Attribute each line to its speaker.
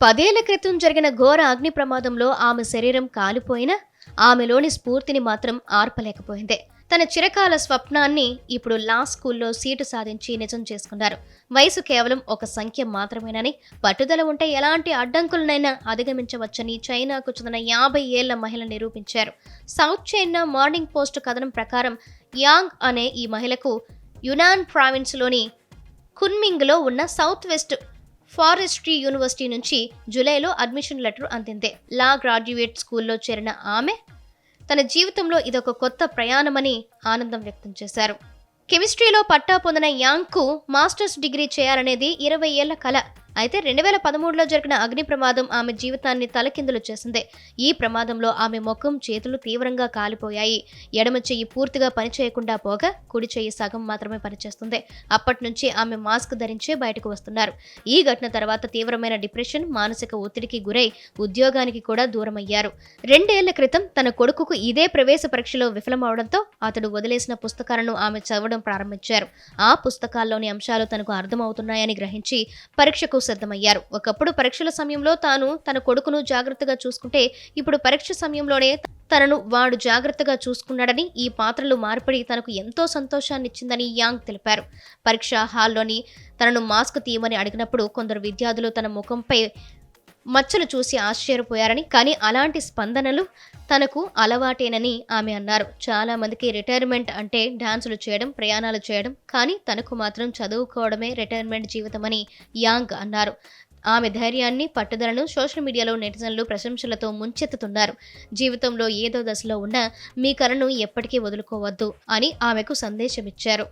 Speaker 1: పదేళ్ళ క్రితం జరిగిన ఘోర అగ్ని ప్రమాదంలో ఆమె శరీరం కాలిపోయినా ఆమెలోని స్ఫూర్తిని మాత్రం ఆర్పలేకపోయింది. తన చిరకాల స్వప్నాన్ని ఇప్పుడు లా స్కూల్లో సీటు సాధించి నిజం చేసుకున్నారు. వయసు కేవలం ఒక సంఖ్య మాత్రమేనని పట్టుదల ఉంటే ఎలాంటి అడ్డంకులనైనా అధిగమించవచ్చని చైనాకు చెందిన యాభై ఏళ్ళ మహిళ నిరూపించారు. సౌత్ చైనా మార్నింగ్ పోస్ట్ కథనం ప్రకారం యాంగ్ అనే ఈ మహిళకు యునాన్ ప్రావిన్స్లోని కున్మింగ్లో ఉన్న సౌత్ వెస్ట్ ఫారెస్ట్రీ యూనివర్సిటీ నుంచి జూలైలో అడ్మిషన్ లెటర్ అందింది. లా గ్రాడ్యుయేట్ స్కూల్లో చేరిన ఆమె తన జీవితంలో ఇదొక కొత్త ప్రయాణమని ఆనందం వ్యక్తం చేశారు. కెమిస్ట్రీలో పట్టా పొందిన యాంగ్కు మాస్టర్స్ డిగ్రీ చేయాలనేది ఇరవై ఏళ్ళ కల. అయితే రెండు వేల పదమూడులో జరిగిన అగ్ని ప్రమాదం ఆమె జీవితాన్ని తలకిందులు చేసింది. ఈ ప్రమాదంలో ఆమె ముఖం చేతులు తీవ్రంగా కాలిపోయాయి. ఎడమ చెయ్యి పూర్తిగా పనిచేయకుండా పోగా కుడి చెయ్యి సగం మాత్రమే పనిచేస్తుంది. అప్పటి నుంచి ఆమె మాస్క్ ధరించే బయటకు వస్తున్నారు. ఈ ఘటన తర్వాత తీవ్రమైన డిప్రెషన్ మానసిక ఒత్తిడికి గురై ఉద్యోగానికి కూడా దూరమయ్యారు. రెండేళ్ళ క్రితం తన కొడుకుకు ఇదే ప్రవేశ పరీక్షలో విఫలమవడంతో అతడు వదిలేసిన పుస్తకాలను ఆమె చదవడం ప్రారంభించారు. ఆ పుస్తకాల్లోని అంశాలు తనకు అర్థమవుతున్నాయని గ్రహించి పరీక్షకు సిద్ధమయ్యారు. ఒకప్పుడు పరీక్షల సమయంలో తాను తన కొడుకును జాగ్రత్తగా చూసుకుంటే ఇప్పుడు పరీక్ష సమయంలోనే తనను వాడు జాగ్రత్తగా చూసుకున్నాడని ఈ పాత్రలు మార్పిడి తనకు ఎంతో సంతోషాన్నిచ్చిందని యాంగ్ తెలిపారు. పరీక్షా హాల్లోని తనను మాస్క్ తీయమని అడిగినప్పుడు కొందరు విద్యార్థులు తన ముఖంపై మచ్చలు చూసి ఆశ్చర్యపోయారని కానీ అలాంటి స్పందనలు తనకు అలవాటేనని ఆమె అన్నారు. చాలామందికి రిటైర్మెంట్ అంటే డాన్సులు చేయడం ప్రయాణాలు చేయడం కానీ తనకు మాత్రం చదువుకోవడమే రిటైర్మెంట్ జీవితమని యాంగ్ అన్నారు. ఆమె ధైర్యాన్ని పట్టుదలను సోషల్ మీడియాలో నెటిజన్లు ప్రశంసలతో ముంచెత్తుతున్నారు. జీవితంలో ఏదో దశలో ఉన్నా మీ కరను ఎప్పటికీ వదులుకోవద్దు అని ఆమెకు సందేశమిచ్చారు.